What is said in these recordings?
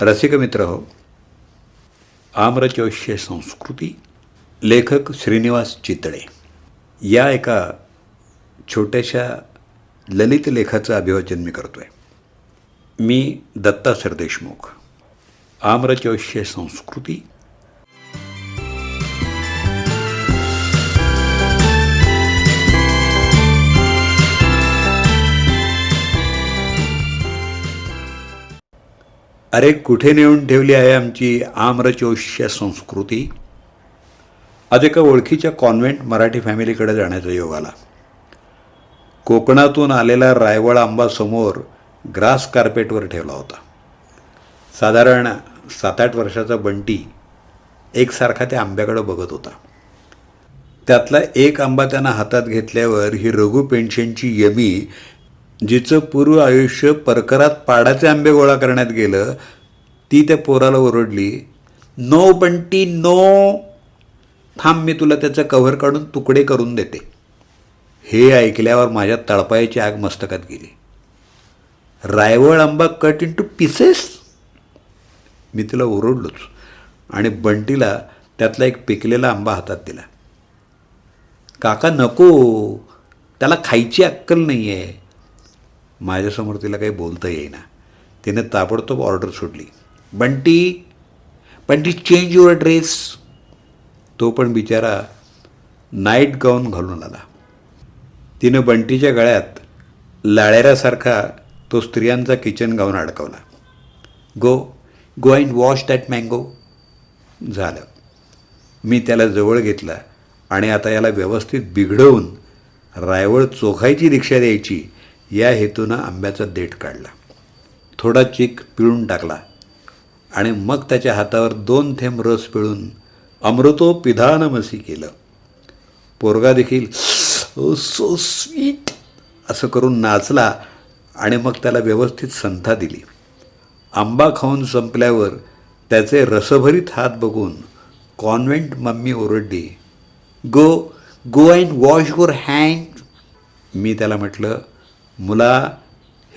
रसिक मित्र हो. आम्रचौष्य संस्कृती लेखक श्रीनिवास चितळे. या एका छोट्याशा ललित लेखाचं अभिवाचन मी करतो आहे मी दत्ता सरदेशमुख. आम्रचौष्य संस्कृती अरे कुठे नेऊन ठेवली आहे आमची आम्रचोष्य संस्कृती? आज एका ओळखीच्या कॉन्व्हेंट मराठी फॅमिलीकडे जाण्याचा योग आला. कोकणातून आलेला रायवळ आंबा समोर ग्रास कार्पेटवर ठेवला होता. साधारण सात आठ वर्षाचा बंटी एकसारखा त्या आंब्याकडे बघत होता. त्यातला एक आंबा त्यांना हातात घेतल्यावर ही रघु पेन्शनची यमी जिचं पूर्व आयुष्य परकरात पाडाचे आंबे गोळा करण्यात गेलं ती त्या पोराला ओरडली नो बंटी नो. थांब मी तुला त्याचं कव्हर काढून तुकडे करून देते. हे ऐकल्यावर माझ्या तळपायाची आग मस्तकात गेली. रायवळ आंबा कट इन टू पीसेस मी तिला ओरडलोच आणि बंटीला त्यातला एक पिकलेला आंबा हातात दिला. काका नको. त्याला खायची अक्कल नाही आहे माझ्यासमोर तिला काही बोलता येईना. तिने ताबडतोब ऑर्डर सोडली. Bunty Bunty change your dress तो पण बिचारा नाईट गाऊन घालून आला. तिनं बंटीच्या गळ्यात लाळेऱ्यासारखा तो स्त्रियांचा kitchen gown अडकवला. Go go and wash that mango झालं. मी त्याला जवळ घेतला आणि आता याला व्यवस्थित बिघडवून रायवळ चोखायची रिक्षा द्यायची या हेतूनं आंब्याचा देठ काढला. थोडा चिक पिळून टाकला आणि मग त्याच्या हातावर दोन थेंब रस पिळून अमृतो पिधानमसी केलं. पोरगा देखील ओ सो स्वीट असं करून नाचला आणि मग त्याला व्यवस्थित संथा दिली. आंबा खाऊन संपल्यावर त्याचे रसभरीत हात बघून convent mummy ओरडली go go and wash your hand मी त्याला म्हटलं मुला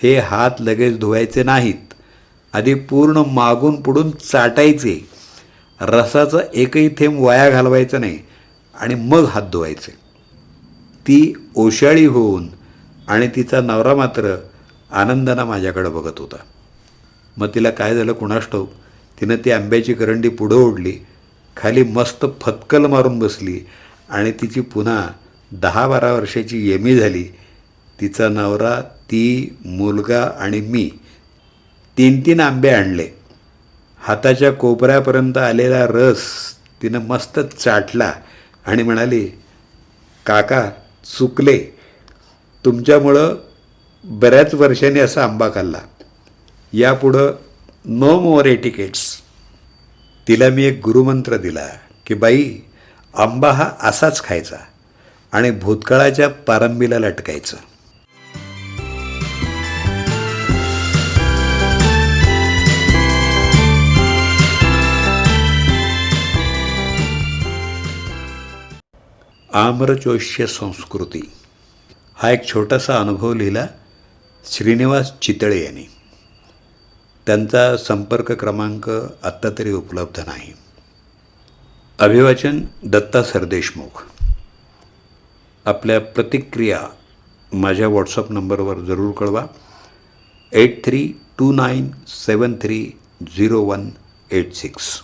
हे हात लगेच धुवायचे नाहीत. आधी पूर्ण मागून पुढून चाटायचे. रसाचा एकही थेंब वाया घालवायचा नाही आणि मग हात धुवायचे. ती ओशाळी होऊन आणि तिचा नवरा मात्र आनंदानं माझ्याकडं बघत होता. मग तिला काय झालं कुणास तिनं ती आंब्याची करंडी पुढं ओढली खाली मस्त फतकल मारून बसली आणि तिची पुन्हा दहा बारा वर्षाची येमी झाली. तिचा नवरा ती मुलगा आणि मी तीन तीन आंबे आणले. हाताच्या कोपऱ्यापर्यंत आलेला रस तिनं मस्त चाटला आणि म्हणाली काका चुकले. तुमच्यामुळं बऱ्याच वर्षांनी असा आंबा खाल्ला. यापुढं नो मोर एटिकेट्स तिला मी एक गुरुमंत्र दिला की बाई आंबा हा असाच खायचा आणि भूतकाळाच्या पारंबीला लटकायचं. आम्रचोष्य संस्कृती हा एक छोटासा अनुभव लिहिला श्रीनिवास चितळे यांनी. त्यांचा संपर्क क्रमांक आत्ता तरी उपलब्ध नाही. अभिवाचन दत्ता सरदेशमुख. आपल्या प्रतिक्रिया माझ्या व्हॉट्सअप नंबरवर जरूर कळवा. Eight three two nine seven three zero one eight six.